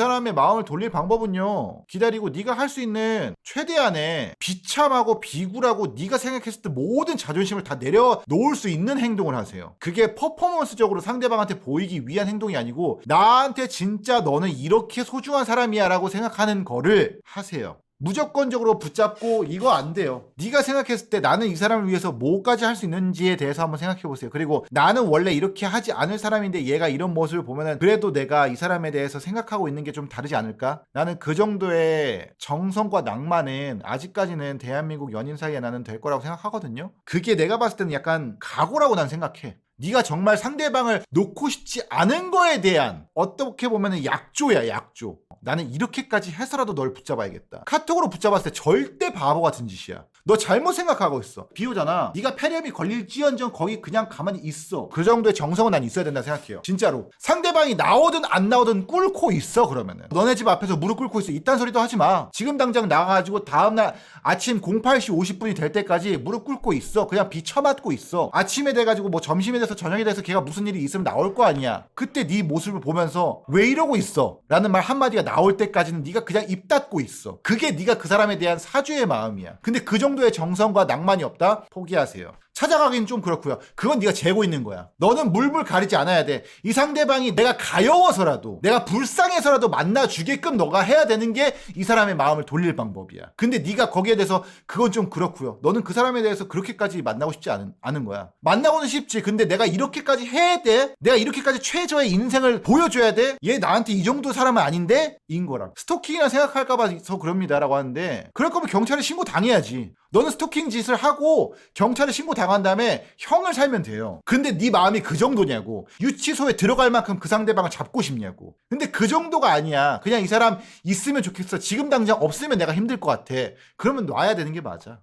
사람의 마음을 돌릴 방법은요. 기다리고 네가 할 수 있는 최대한의 비참하고 비굴하고 네가 생각했을 때 모든 자존심을 다 내려놓을 수 있는 행동을 하세요. 그게 퍼포먼스적으로 상대방한테 보이기 위한 행동이 아니고 나한테 진짜 너는 이렇게 소중한 사람이야라고 생각하는 거를 하세요. 무조건적으로 붙잡고 이거 안 돼요. 네가 생각했을 때 나는 이 사람을 위해서 뭐까지 할 수 있는지에 대해서 한번 생각해 보세요. 그리고 나는 원래 이렇게 하지 않을 사람인데 얘가 이런 모습을 보면은 그래도 내가 이 사람에 대해서 생각하고 있는 게 좀 다르지 않을까? 나는 그 정도의 정성과 낭만은 아직까지는 대한민국 연인 사이에 나는 될 거라고 생각하거든요. 그게 내가 봤을 때는 약간 각오라고 난 생각해. 네가 정말 상대방을 놓고 싶지 않은 거에 대한 어떻게 보면은 약조야 약조. 나는 이렇게까지 해서라도 널 붙잡아야겠다. 카톡으로 붙잡았을 때 절대 바보 같은 짓이야. 너 잘못 생각하고 있어. 비오잖아. 네가 폐렴이 걸릴지언정 거기 그냥 가만히 있어. 그 정도의 정성은 난 있어야 된다 생각해요. 진짜로. 상대방이 나오든 안 나오든 꿇고 있어 그러면은. 너네 집 앞에서 무릎 꿇고 있어. 이딴 소리도 하지 마. 지금 당장 나가가지고 다음날 아침 08시 50분이 될 때까지 무릎 꿇고 있어. 그냥 비 쳐맞고 있어. 아침에 돼가지고 뭐 점심에 돼서 저녁에 돼서 걔가 무슨 일이 있으면 나올 거 아니야. 그때 네 모습을 보면서 왜 이러고 있어? 라는 말 한마디가 나올 때까지는 네가 그냥 입 닫고 있어. 그게 네가 그 사람에 대한 사죄의 마음이야. 근데 그 정도 의 정성과 낭만이 없다? 포기하세요. 찾아가긴 좀 그렇고요. 그건 네가 재고 있는 거야. 너는 물불 가리지 않아야 돼. 이 상대방이 내가 가여워서라도 내가 불쌍해서라도 만나 주게끔 너가 해야 되는 게 이 사람의 마음을 돌릴 방법이야. 근데 네가 거기에 대해서 그건 좀 그렇고요. 너는 그 사람에 대해서 그렇게까지 만나고 싶지 않은, 않은 거야. 만나고는 싶지. 근데 내가 이렇게까지 해야 돼? 내가 이렇게까지 최저의 인생을 보여줘야 돼? 얘 나한테 이 정도 사람은 아닌데? 인 거라. 스토킹이라 생각할까봐 서 그럽니다라고 하는데 그럴 거면 경찰에 신고 당해야지. 너는 스토킹 짓을 하고 경찰에 신고 당한 다음에 형을 살면 돼요. 근데 네 마음이 그 정도냐고. 유치소에 들어갈 만큼 그 상대방을 잡고 싶냐고. 근데 그 정도가 아니야. 그냥 이 사람 있으면 좋겠어. 지금 당장 없으면 내가 힘들 것 같아. 그러면 놔야 되는 게 맞아.